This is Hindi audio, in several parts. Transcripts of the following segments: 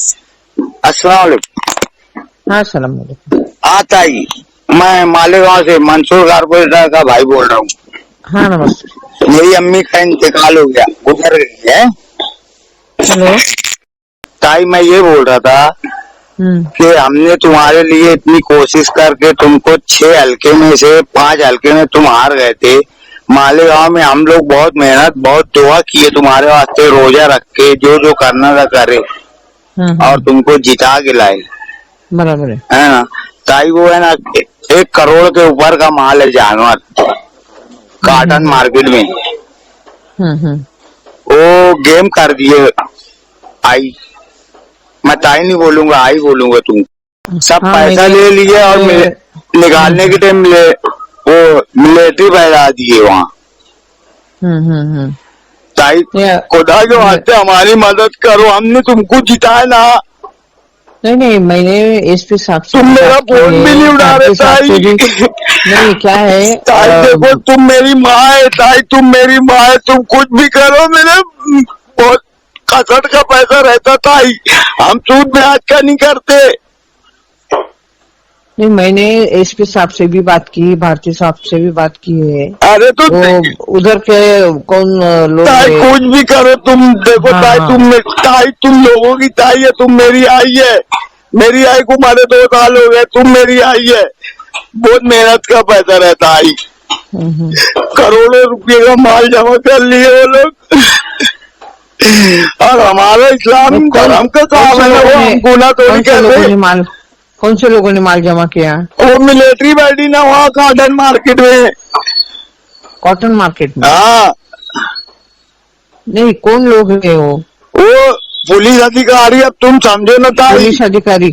अस्सलाम हाँ वालेकुम हाँ ताई मैं मालेगांव से मंसूर कारपोरेटर का भाई बोल रहा हूँ। हाँ नमस्ते। मेरी अम्मी का इंतकाल हो गया गुजर गई है। हेलो। ताई मैं ये बोल रहा था हम्म। कि हमने तुम्हारे लिए इतनी कोशिश करके तुमको छह हल्के में से पाँच हल्के में तुम हार गए थे। मालेगांव में हम लोग बहुत मेहनत बहुत दुआ किए तुम्हारे वास्ते रोजा रख के जो जो करना था करे। और तुमको जिता के लाए बराबर है। ना? ताई वो है ना एक करोड़ के ऊपर का माल है जानवर कार्टन मार्केट में। हम्म हम्म। वो गेम कर दिए आई। मैं ताई नहीं बोलूँगा आई बोलूँगा तुम सब हाँ, पैसा ले लिए और मिले- निकालने के टाइम वो मिलिट्री फैला दिए वहाँ। हम्म हम्म हम्म। ताई खुदा के वास्ते हमारी मदद करो हमने तुमको जिताया ना। नहीं नहीं मैंने एसपी साहब से तुम मेरा फ़ोन भी नहीं उठा रहे ताई नहीं क्या है? ताई देखो तुम मेरी माँ है ताई तुम मेरी माँ है तुम कुछ भी करो मेरे बहुत कसट का पैसा रहता ताई हम सूद ब्याज का नहीं करते। नहीं मैंने एसपी साहब से भी बात की भारती साहब से भी बात की है। अरे तो उधर के कौन लोग ताई कुछ भी करो तुम देखो हाँ, ताई हाँ। तुम ताई तुम लोगों की ताई है तुम मेरी आई है। मेरी आई को मारे दो साल हो गए तुम मेरी आई है। बहुत मेहनत का पैसा रहता आई हम्म, हम्म। करोड़ों रुपए का माल जमा कर लिए वो लोग। और हमारा इस्लाम धर्म का काम है वो गुना तो नहीं कर रहे कौन से लोगों ने माल जमा किया? वो मिलिट्री बैठी ना वहाँ कॉटन मार्केट में। कॉटन मार्केट में? हाँ। नहीं कौन लोग है वो? वो पुलिस अधिकारी अब तुम समझो ना था पुलिस अधिकारी।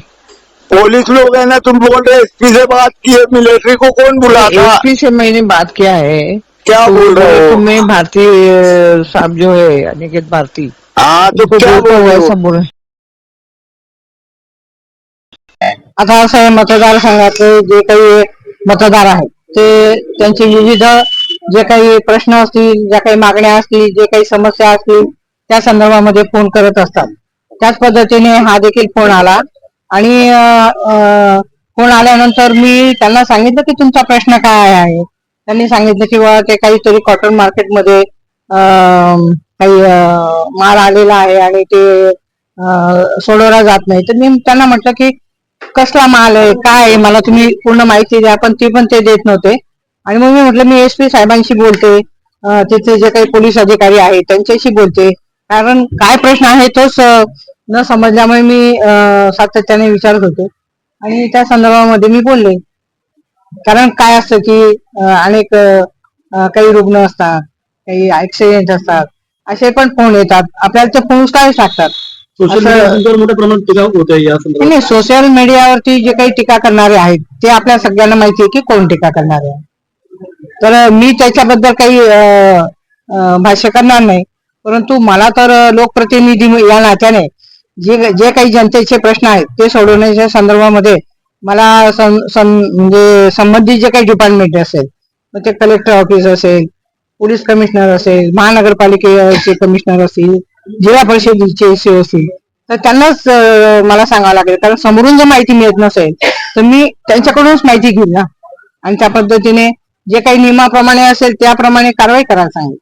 पुलिस लोग है ना तुम बोल रहे एसपी से बात की है मिलिट्री को कौन बुलाता? एसपी से मैंने बात किया है। क्या तो बोल रहे बोले हो? मैं भारती साहब जो है अनिकेत भारती। हाँ तो क्या बोल रहे हो। आता असं आहे मतदारसंघातले जे काही मतदार आहेत ते त्यांचे विविध जे काही प्रश्न असतील ज्या काही मागण्या असतील जे काही समस्या असतील त्या संदर्भामध्ये फोन करत असतात. त्याच पद्धतीने हा देखील फोन आला आणि फोन आल्यानंतर मी त्यांना सांगितलं की तुमचा प्रश्न काय आहे? त्यांनी सांगितलं की बाबा ते काहीतरी कॉटन मार्केटमध्ये काही माल आलेला आहे आणि ते सोडवला जात नाही. तर मी त्यांना म्हटलं की कसला माल आहे काय आहे मला तुम्ही पूर्ण माहिती द्या पण ती पण ते देत नव्हते. आणि मग मी म्हटलं मी एस पी साहेबांशी बोलते तिथे जे काही पोलीस अधिकारी आहेत त्यांच्याशी बोलते. कारण काय प्रश्न आहे तोच न समजल्यामुळे मी सातत्याने विचारत होते. आणि त्या संदर्भामध्ये मी बोलले. कारण काय असतं की अनेक काही रुग्ण असतात काही ऍक्सिडेंट असतात असे पण फोन येतात. आपल्याला ते फोन काय टाकतात सोशल असं- मीडिया तुमच्यावर मोठ्या प्रमाणात टीका होत आहे या नाही, संदर्भात नाही सोशल मीडियावरती जे काही टीका करणारे आहेत ते आपल्या सगळ्यांना माहिती आहे की कोण टीका करणारे आहे. तर मी त्याच्याबद्दल काही भाष्य करणार नाही. परंतु मला तर लोकप्रतिनिधी या नात्याने जे जे काही जनतेचे प्रश्न आहेत ते सोडवण्याच्या संदर्भामध्ये मला म्हणजे संबंधित जे काही डिपार्टमेंट असेल मग ते कलेक्टर ऑफिस असेल पोलीस कमिशनर असेल महानगरपालिकेचे कमिशनर असतील जिल्हा परिषदेचे सीओ असतील तर त्यांनाच मला सांगावं लागेल कारण समोरून जर माहिती मिळत नसेल तर मी त्यांच्याकडूनच माहिती घेईन ना. आणि त्या पद्धतीने जे काही नियमाप्रमाणे असेल त्याप्रमाणे कारवाई करायला सांगेल